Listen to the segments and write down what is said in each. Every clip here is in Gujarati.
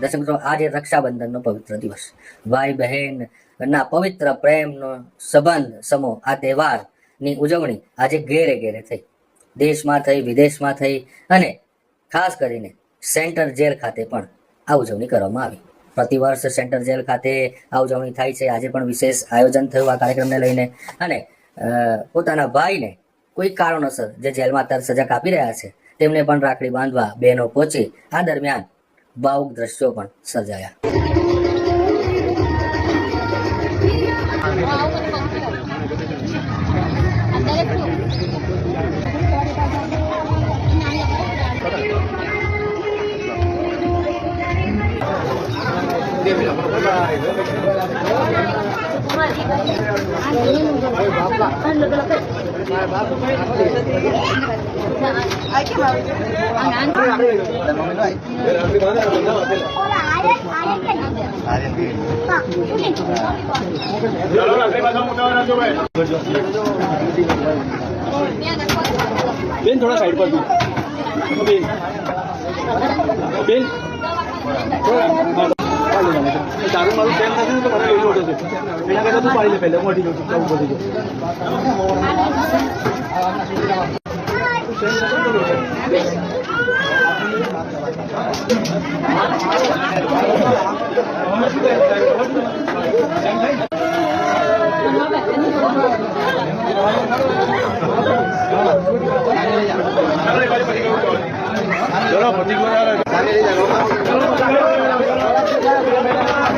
છે દર્શક આજે રક્ષાબંધનનો પવિત્ર દિવસ ભાઈ બહેનના પવિત્ર પ્રેમનો સંબંધ સમો આ તહેવારની ઉજવણી આજે ઘેરે ઘેરે થઈ દેશમાં થઈ વિદેશમાં થઈ અને ખાસ કરીને સેન્ટર જેલ ખાતે પણ આ ઉજવણી કરવામાં આવી પ્રતિવર્ષ સેન્ટર જેલ ખાતે આ ઉજવણી થાય છે આજે પણ વિશેષ આયોજન થયું આ કાર્યક્રમને લઈને અને પોતાના ભાઈને કોઈ કારણોસર જે જેલમાં અત્યારે સજા કાપી રહ્યા છે તેમને પણ રાખડી બાંધવા બહેનો પહોંચી આ દરમિયાન ભાવુક દ્રશ્યો પણ સર્જાયા Hãy subscribe cho kênh Ghiền Mì Gõ Để không bỏ lỡ những video hấp dẫn બેન થોડા સાઈડ પર બેન બેન पाहिलं जाणार दारू मारू प्रेम नसेल तर मला एवढं होतं एनाकडे तू पाहिलं पहिलं मोठी होती चौक होती জনপ্রতিক্রিয়া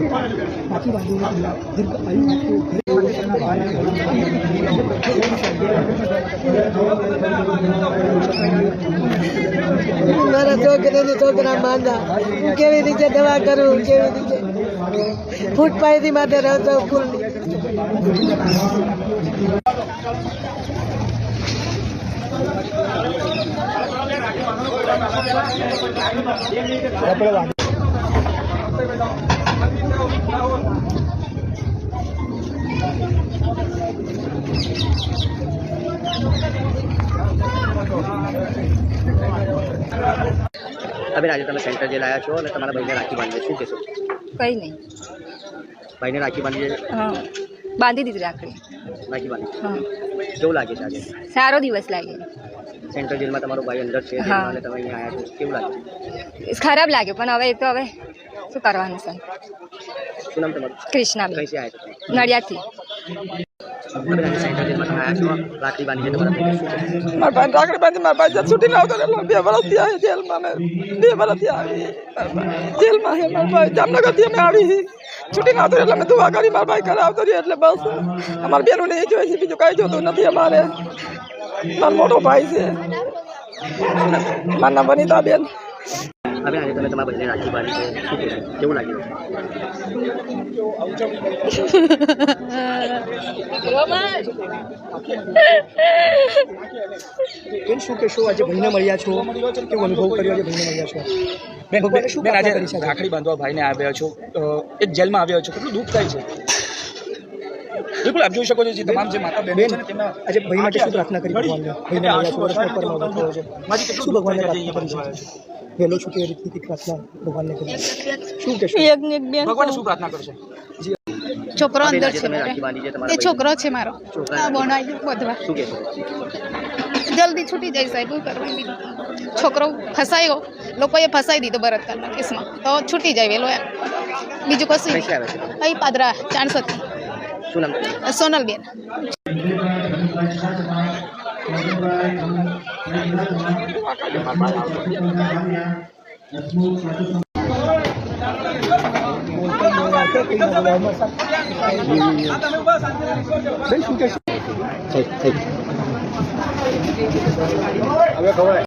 મારા છોકરાની છોકરા માંદા હું કેવી રીતે દવા કરું કેવી રીતે ફૂટપાથથી માટે રહેતો ફૂલ આપણે અમે રાજો તમને સેન્ટર જે લાયા છો અને તમારા ભાઈને રાખી બાંધે છે કે શું કે શું કંઈ નહીં ભાઈને રાખી બાંધે હ બાંધી દીધી રાખી રાખી બાંધી હ જો લાગે છે આજે સારો દિવસ લાગે છે સેન્ટર જેલ માં તમારો ભાઈ અંદર છે એને તમે અહીંયા આયા છો કેમ લાગ્યું ઇસ ખરાબ લાગ્યો પણ હવે તો હવે શું કરવાનું સ નું નામ તમારું કૃષ્ણા ભાઈ કઈથી આયાત નડિયાદથી મારા ભાઈ રાખડી બાંધી મારા ભાઈ છૂટી લાવતો એટલે બે વર્ષથી આવી જેલમાં અમે બે વર્ષથી આવી જેલમાં હે મારા ભાઈ જામનગરથી અમે આવી છૂટી ના આવતો એટલે અમે દુવા કરી મારા ભાઈ ઘરે આવતો રહ્યો એટલે બસ અમારે બેનું નહીં જોઈએ છે બીજું કાંઈ જોતું નથી અમારે મારો મોટો ભાઈ છે મારા નામ ની બેન હવે આજે તમે તમારા બંને રાખી બાંધી છે શું કહેશો કેવું લાગ્યું કેમ શું કહેશો આજે ભાઈને મળ્યા છો કેવો અનુભવ કર્યો આજે ભાઈને મળ્યા છો બેન બેન આજે રાખડી બાંધવા ભાઈને આવ્યા છો એક જેલમાં આવ્યા છો કેટલું દુઃખ થાય છે देखो आप જોઈ શકો છો કે તમામ જે માતા બેન આ જે ભાઈ માટે શું પ્રાર્થના કરી બોલને ભાઈને આ સોરસ પર નો ગોજો માજી કે શું ભગવાનને આવી અહીં બોલાયો છે પેલો છોટીયે રીતની પ્રાર્થના ભગવાનને શું કે શું એક ને એક બે ભગવાનને શું પ્રાર્થના કરજો છોકરા અંદર છે બે છોકરો છે મારો છોકરા બનાવી જો બધવા શું કે શું જલ્દી છૂટી જાય સાહેબ છોકરા ભાઈ બી છોકરો ફસાયો લોકો એ ફસાઈ દી તો બરતકા કેસમાં તો છૂટી જાય પેલો બીજું કશું એ પાદરા ચાન્સ હતો suenan bien. bien.